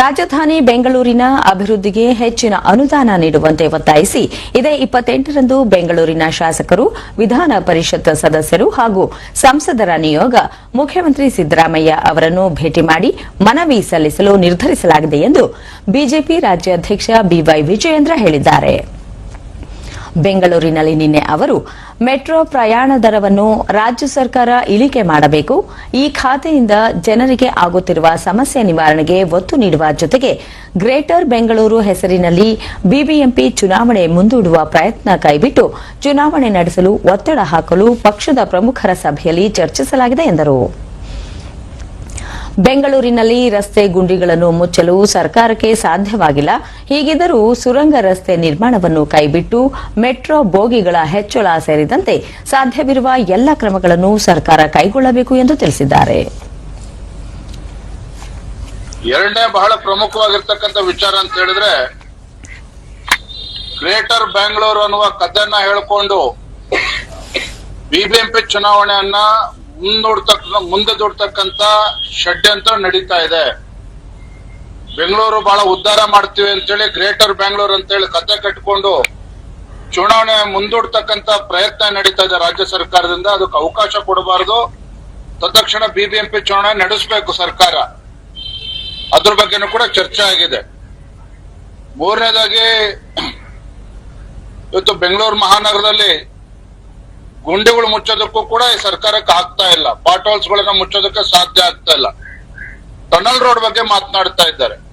ರಾಜಧಾನಿ ಬೆಂಗಳೂರಿನ ಅಭಿವೃದ್ಧಿಗೆ ಹೆಚ್ಚಿನ ಅನುದಾನ ನೀಡುವಂತೆ ಒತ್ತಾಯಿಸಿ ಇದೇ ಇಪ್ಪತ್ತೆಂಟರಂದು ಬೆಂಗಳೂರಿನ ಶಾಸಕರು, ವಿಧಾನ ಪರಿಷತ್ ಸದಸ್ಯರು ಹಾಗೂ ಸಂಸದರ ನಿಯೋಗ ಮುಖ್ಯಮಂತ್ರಿ ಸಿದ್ದರಾಮಯ್ಯ ಅವರನ್ನು ಭೇಟಿ ಮಾಡಿ ಮನವಿ ಸಲ್ಲಿಸಲು ನಿರ್ಧರಿಸಲಾಗಿದೆ ಎಂದು ಬಿಜೆಪಿ ರಾಜ್ಯಾಧ್ಯಕ್ಷ ಬಿವೈ ವಿಜಯೇಂದ್ರ ಹೇಳಿದ್ದಾರೆ. ಬೆಂಗಳೂರಿನಲ್ಲಿ ನಿನ್ನೆ ಅವರು ಮೆಟ್ರೋ ಪ್ರಯಾಣ ದರವನ್ನು ರಾಜ್ಯ ಸರ್ಕಾರ ಇಳಿಕೆ ಮಾಡಬೇಕು. ಈ ಖಾತೆಯಿಂದ ಜನರಿಗೆ ಆಗುತ್ತಿರುವ ಸಮಸ್ಯೆ ನಿವಾರಣೆಗೆ ಒತ್ತು ನೀಡುವ ಜೊತೆಗೆ ಗ್ರೇಟರ್ ಬೆಂಗಳೂರು ಹೆಸರಿನಲ್ಲಿ ಬಿಬಿಎಂಪಿ ಚುನಾವಣೆ ಮುಂದೂಡುವ ಪ್ರಯತ್ನ ಕೈಬಿಟ್ಟು ಚುನಾವಣೆ ನಡೆಸಲು ಒತ್ತಡ ಹಾಕಲು ಪಕ್ಷದ ಪ್ರಮುಖರ ಸಭೆಯಲ್ಲಿ ಚರ್ಚಿಸಲಾಗಿದೆ ಎಂದರು. ಬೆಂಗಳೂರಿನಲ್ಲಿ ರಸ್ತೆ ಗುಂಡಿಗಳನ್ನು ಮುಚ್ಚಲು ಸರ್ಕಾರಕ್ಕೆ ಸಾಧ್ಯವಾಗಿಲ್ಲ. ಹೀಗಿದ್ದರೂ ಸುರಂಗ ರಸ್ತೆ ನಿರ್ಮಾಣವನ್ನು ಕೈಬಿಟ್ಟು ಮೆಟ್ರೋ ಬೋಗಿಗಳ ಹೆಚ್ಚಳ ಸೇರಿದಂತೆ ಸಾಧ್ಯವಿರುವ ಎಲ್ಲ ಕ್ರಮಗಳನ್ನು ಸರ್ಕಾರ ಕೈಗೊಳ್ಳಬೇಕು ಎಂದು ತಿಳಿಸಿದ್ದಾರೆ. ಎರಡನೇ ಬಹಳ ಪ್ರಮುಖವಾಗಿರ್ತಕ್ಕಂಥ ವಿಚಾರ ಅಂತ ಹೇಳಿದ್ರೆ, ಗ್ರೇಟರ್ ಬ್ಯಾಂಗ್ಳೂರು ಅನ್ನುವ ಕಥೆಯನ್ನ ಹೇಳ್ಕೊಂಡು, ಬಿಬಿಎಂಪಿ ಚುನಾವಣೆಯನ್ನ ಮುಂದೂಡ್ತಕ್ಕ ಮುಂದೆ ದೊಡ್ತಕ್ಕಂತ ಷಡ್ಯಂತ್ರ ನಡೀತಾ ಇದೆ. ಬೆಂಗಳೂರು ಬಹಳ ಉದ್ಧಾರ ಮಾಡ್ತೀವಿ ಅಂತೇಳಿ ಗ್ರೇಟರ್ ಬ್ಯಾಂಗ್ಳೂರ್ ಅಂತೇಳಿ ಕತೆ ಕಟ್ಕೊಂಡು ಚುನಾವಣೆ ಮುಂದೂಡ್ತಕ್ಕಂತ ಪ್ರಯತ್ನ ನಡೀತಾ ಇದೆ ರಾಜ್ಯ ಸರ್ಕಾರದಿಂದ. ಅದಕ್ಕೆ ಅವಕಾಶ ಕೊಡಬಾರದು. ತತ್ಕ್ಷಣ ಬಿಬಿಎಂಪಿ ಚುನಾವಣೆ ನಡೆಸಬೇಕು ಸರ್ಕಾರ. ಅದ್ರ ಬಗ್ಗೆನೂ ಕೂಡ ಚರ್ಚೆ ಆಗಿದೆ. ಮೂರನೇದಾಗಿ, ಇವತ್ತು ಬೆಂಗಳೂರು ಮಹಾನಗರದಲ್ಲಿ ಗುಂಡಿಗಳು ಮುಚ್ಚೋದಕ್ಕೂ ಕೂಡ ಈ ಸರ್ಕಾರಕ್ಕೆ ಆಗ್ತಾ ಇಲ್ಲ. ಪಾಟ್ ಹೋಲ್ಸ್ ಗಳನ್ನ ಮುಚ್ಚೋದಕ್ಕೆ ಸಾಧ್ಯ ಆಗ್ತಾ ಇಲ್ಲ. ಟನಲ್ ರೋಡ್ ಬಗ್ಗೆ ಮಾತನಾಡ್ತಾ ಇದ್ದಾರೆ.